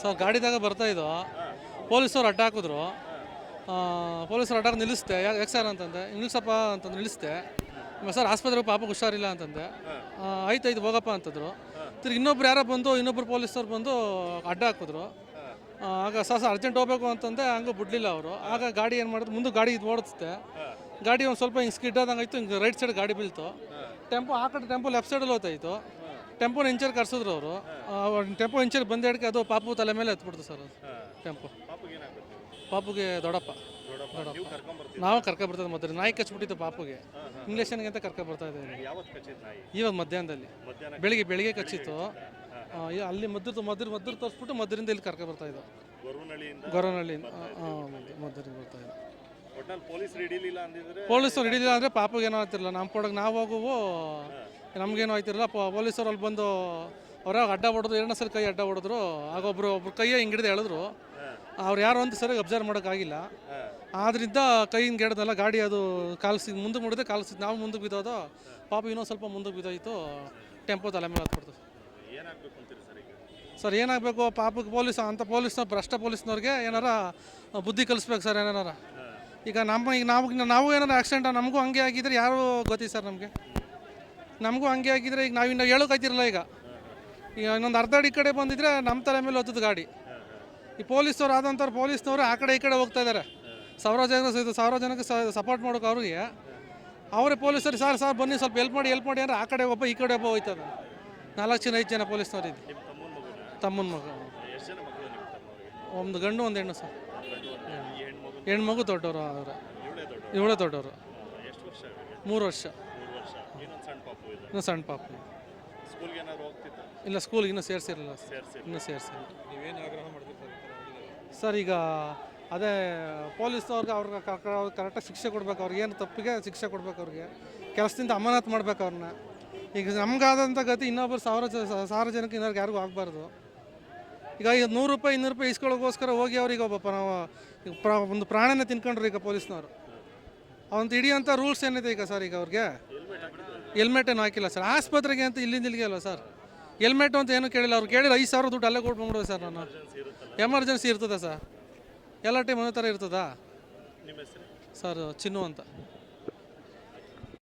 Sir ಗಾಡಿದಾಗ ಬರ್ತಾ ಇದ್ದೋ ಪೊಲೀಸವ್ರು ಅಡ್ಡ ಹಾಕಿದ್ರು ಪೊಲೀಸರು ಅಡ್ಡ ನಿಲ್ಲಿಸ್ದೆ. ಯಾಕೆ ಸರ್ ಅಂತಂದೆ. ನಿಲ್ಲಿಸಪ್ಪ ಅಂತಂದು ನಿಲ್ಲಿಸ್ದೆ. ಸರ್ ಆಸ್ಪತ್ರೆಗೆ ಪಾಪ ಹುಷಾರಿಲ್ಲ ಅಂತಂದೆ. ಆಯ್ತು ಆಯ್ತು, ಹೋಗಪ್ಪ ಅಂತಂದ್ರು. ತಿರ್ಗಿ ಇನ್ನೊಬ್ರು ಯಾರೋ ಬಂದು, ಇನ್ನೊಬ್ರು ಪೊಲೀಸರು ಬಂದು ಅಡ್ಡ ಹಾಕಿದ್ರು ಆಗ ಸರ್ ಸರ್ ಅರ್ಜೆಂಟ್ ಹೋಗ್ಬೇಕು ಅಂತಂದೆ. ಹಂಗೆ ಬಿಡ್ಲಿಲ್ಲ ಅವರು. ಆಗ ಗಾಡಿ ಏನು ಮಾಡಿದ್ರು? ಮುಂದೆ ಗಾಡಿ ಇದು ಓಡಿಸ್ತೆ ಗಾಡಿ ಒಂದು ಸ್ವಲ್ಪ ಹಿಂಗೆ ಸ್ಕಿಡ್ ಆದಂಗೆ ಆಯಿತು. ಹಿಂಗೆ ರೈಟ್ ಸೈಡ್ ಗಾಡಿ ಬೀಳ್ತು. ಟೆಂಪೋ ಆ ಕಡೆ ಟೆಂಪೋ ಲೆಫ್ಟ್ ಸೈಡಲ್ಲಿ ಹೋಗ್ತಾಯಿತ್ತು ಟೆಂಪೋನ ಇಂಚರ್ ಕರ್ಸಿದ್ರು ಅವರು. ಟೆಂಪೋ ಇಂಚರ್ ಬಂದ ಹಿಡ್ಕೆ ಅದು ಪಾಪು ತಲೆ ಮೇಲೆ ಎತ್ಬಿಡ್ತು ಸರ್ ಅದು. ಟೆಂಪೋ. ಪಾಪಗೆ ದೊಡ್ಡಪ್ಪ. ನಾವು ನೀವು ಕರ್ಕೊಬರ್ತದೆ ಮೊದಲು. ನಾಯಿ ಕಚ್ಬಿಟ್ಟಿತ್ತು ಪಾಪುಗೆ. ಇಂಗ್ಲೇಷನ್ಗೆ ಅಂತ ಕರ್ಕೊಬರ್ತಾ ಇದ್ದೀವಿ ಇವಾಗ ಮಧ್ಯಾಹ್ನದಲ್ಲಿ. ಮಧ್ಯಾಹ್ನ ಬೆಳಿಗ್ಗೆ ಬೆಳಿಗ್ಗೆ ಕಚ್ಚಿತ್ತು. ಅಲ್ಲಿ ಮದ್ದು ಮದ್ರ ಮದ್ರ ತೋರಿಸ್ಬಿಟ್ಟು ಮದ್ರಿಂದ ಇಲ್ಲಿ ಕರ್ಕೊಬರ್ತಾ ಬರ್ತಾ ಗೊರವನಹಳ್ಳಿಯಿಂದ ಗೊರವನಹಳ್ಳಿ ಮದ್ರಿಂದ ಬರ್ತಾ ಇದ್ದ. ಪೊಲೀಸ್ ಪೊಲೀಸರು ಹಿಡಿಲಿಲ್ಲ ಅಂದರೆ ಪಾಪುಗೆ ಏನೋ ಆಗ್ತಿರಲ್ಲ ನಮ್ಮ ಕೊಡಗ್ ನಾವು ಹೋಗುವು ನಮಗೇನು ಆಯ್ತಿರಲ್ಲ ಪೊಲೀಸರು ಅಲ್ಲಿ ಬಂದು ಹೊರಗೆ ಅಡ್ಡ ಹೊಡೆದ್ರು, ಎರಡನೇ ಸರಿ ಕೈ ಅಡ್ಡ ಹೊಡೆದ್ರು, ಆಗ ಒಬ್ರು ಒಬ್ರು ಕೈಯ ಹಿಂಗೆ ಹಿಡಿದು ಎಳೆದ್ರು. ಅವ್ರು ಯಾರು ಅಂತ ಸರಿಯಾಗಿ ಅಬ್ಸರ್ವ್ ಮಾಡೋಕ್ಕಾಗಿಲ್ಲ ಆದ್ರಿಂದ ಕೈ ಹಿಂಗೆ ಗಾಡಿ ಅದು ಕಾಲ್ಸಿ ಮುಂದೆ ಮುಡಿದೆ ಕಾಲ್ಸಿ ನಾವು ಮುಂದೆ ಬಿದ್ದೋದು, ಪಾಪ ಇನ್ನೊಂದು ಸ್ವಲ್ಪ ಮುಂದೆ ಬಿದ್ದೋಯ್ತು, ಟೆಂಪೋ ತಲೆ ಮೇಲೆ ಹತ್ಬಿಡ್ತು. ಸರ್, ಏನಾಗಬೇಕು, ಪಾಪಕ್ಕೆ ಪೊಲೀಸ್, ಅಂತ ಪೊಲೀಸ್ನ, ಭ್ರಷ್ಟ ಪೊಲೀಸ್ನವ್ರಿಗೆ ಏನಾರ ಬುದ್ಧಿ ಕಲಿಸ್ಬೇಕು ಸರ್, ಏನಾರ. ಈಗ ನಮ್ಮ, ಈಗ ನಾವು ನಾವು ಏನಾರ ಆಕ್ಸಿಡೆಂಟ್ ನಮಗೂ ಹಂಗೆ ಆಗಿದ್ರೆ ಯಾರು ಗೊತ್ತಿ ಸರ್ ನಮಗೆ? ನಮಗೂ ಹಂಗೆ ಆಗಿದ್ರೆ ಈಗ ನಾವು ಇನ್ನು ಹೇಳೋಕ್ಕಾಯ್ತಿರಲ್ಲ ಈಗ. ಈಗ ಇನ್ನೊಂದು ಅರ್ಧ ಅಡಿ ಈ ಕಡೆ ಬಂದಿದ್ರೆ ನಮ್ಮ ತಲೆ ಮೇಲೆ ಹೋಗ್ತದೆ ಗಾಡಿ. ಈ ಪೊಲೀಸ್ನವ್ರು ಆದಂಥವ್ರು ಪೊಲೀಸ್ನವರು ಆ ಕಡೆ ಈ ಕಡೆ ಹೋಗ್ತಾ ಇದ್ದಾರೆ ಸಾವಿರ ಜನ ಇದು ಸಾವಿರ ಸಪೋರ್ಟ್ ಮಾಡೋಕೆ ಅವ್ರಿಗೆ. ಅವರೇ ಪೊಲೀಸರು ಸರ್ ಸರ್ ಬನ್ನಿ ಸ್ವಲ್ಪ ಹೆಲ್ಪ್ ಮಾಡಿ ಹೆಲ್ಪ್ ಮಾಡಿ ಅಂದ್ರೆ ಆ ಕಡೆ ಒಬ್ಬ ಈ ಕಡೆ ಒಬ್ಬ ಹೋಯ್ತದ. ನಾಲ್ಕು ಜನ ಐದು ಜನ ಪೊಲೀಸ್ನವ್ರು ಇದ್ದು ನಿಮ್ಮ ತಮ್ಮನ ಮಗ ಒಂದು ಗಂಡು ಒಂದು ಹೆಣ್ಣು ಸರ್. ಹೆಣ್ಮಗು ದೊಡ್ಡವರು ಅವರ. ಇವಳೇ ದೊಡ್ಡ ಇವಳೇ ದೊಡ್ಡವರು. ಮೂರು ವರ್ಷ. ಪಾಪು ಇದೆ ಇನ್ನು ಸಣ್ಣ ಪಾಪ. ಸ್ಕೂಲ್ಗೆ ಏನಾದ್ರು ಹೋಗ್ತಿತ್ತು ಇಲ್ಲ ಸ್ಕೂಲ್ಗೆ ಇನ್ನೂ ಸೇರಿಸಿರಲಿಲ್ಲ ಸರ್ ಸೇರಿಸಿ ಇನ್ನೂ ಸೇರಿಸಿಲ್ಲ ನೀವೇನು ಆಗ್ರಹ ಮಾಡ್ತಿರ್ತಾರೆ ಸರ್ ಈಗ ಅದೇ ಪೊಲೀಸ್ನವ್ರಿಗೆ ಅವ್ರಿಗೆ ಕರೆಕ್ಟಾಗಿ ಶಿಕ್ಷೆ ಕೊಡ್ಬೇಕು. ಅವ್ರಿಗೆ ಏನು ತಪ್ಪಿಗೆ ಶಿಕ್ಷೆ ಕೊಡ್ಬೇಕು ಅವ್ರಿಗೆ. ಕೆಲಸದಿಂದ ಅಮಾನತ್ ಮಾಡ್ಬೇಕು ಅವ್ರನ್ನ ಈಗ ನಮ್ಗಾದಂಥ ಗತಿ ಇನ್ನೊಬ್ಬರು ಸಾವಿರ ಜ ಸಾವಿರ ಜನಕ್ಕೆ ಇನ್ನೊರ್ಗೆ ಯಾರಿಗೂ ಆಗಬಾರ್ದು. ಈಗ ಈಗ ನೂರು ರೂಪಾಯಿ ಇನ್ನೂರು ರೂಪಾಯಿ ಇಸ್ಕೊಳ್ಳೋಕ್ಕೋಸ್ಕರ ಹೋಗಿ ಅವ್ರಿಗೆ ಒಬ್ಬ ನಾವು ಈಗ ಪ್ರ ಒಂದು ಪ್ರಾಣನ ತಿನ್ಕೊಂಡ್ರು ಈಗ ಪೊಲೀಸ್ನವರು. ಅವಂತ ಹಿಡಿಯೋಂಥ ರೂಲ್ಸ್ ಏನಿದೆ ಈಗ ಸರ್ ಈಗ ಅವ್ರಿಗೆ? ಹೆಲ್ಮೆಟ್ ಏನು ಹಾಕಿಲ್ಲ ಸರ್. ಆಸ್ಪತ್ರೆಗೆ ಅಂತ ಇಲ್ಲಿಂದ ಇಲ್ಲಿಗೆ ಅಲ್ವಾ ಸರ್? ಹೆಲ್ಮೆಟ್ ಅಂತ ಏನು ಕೇಳಿಲ್ಲ. ಅವ್ರು ಕೇಳಿದ್ರೆ ಐದು ಸಾವಿರ ದುಡ್ಡು ಅಲ್ಲೇ ಕೊಟ್ಬಿಡ್ಬೋದು ಸರ್ ನಾನು. ಎಮರ್ಜೆನ್ಸಿ ಇರ್ತದೆ ಸರ್. ಎಲ್ಲ ಟೈಮ್ ಒಂದೇ ಥರ ಇರ್ತದಾ? ಸರ್ ಚಿನ್ನು ಅಂತ.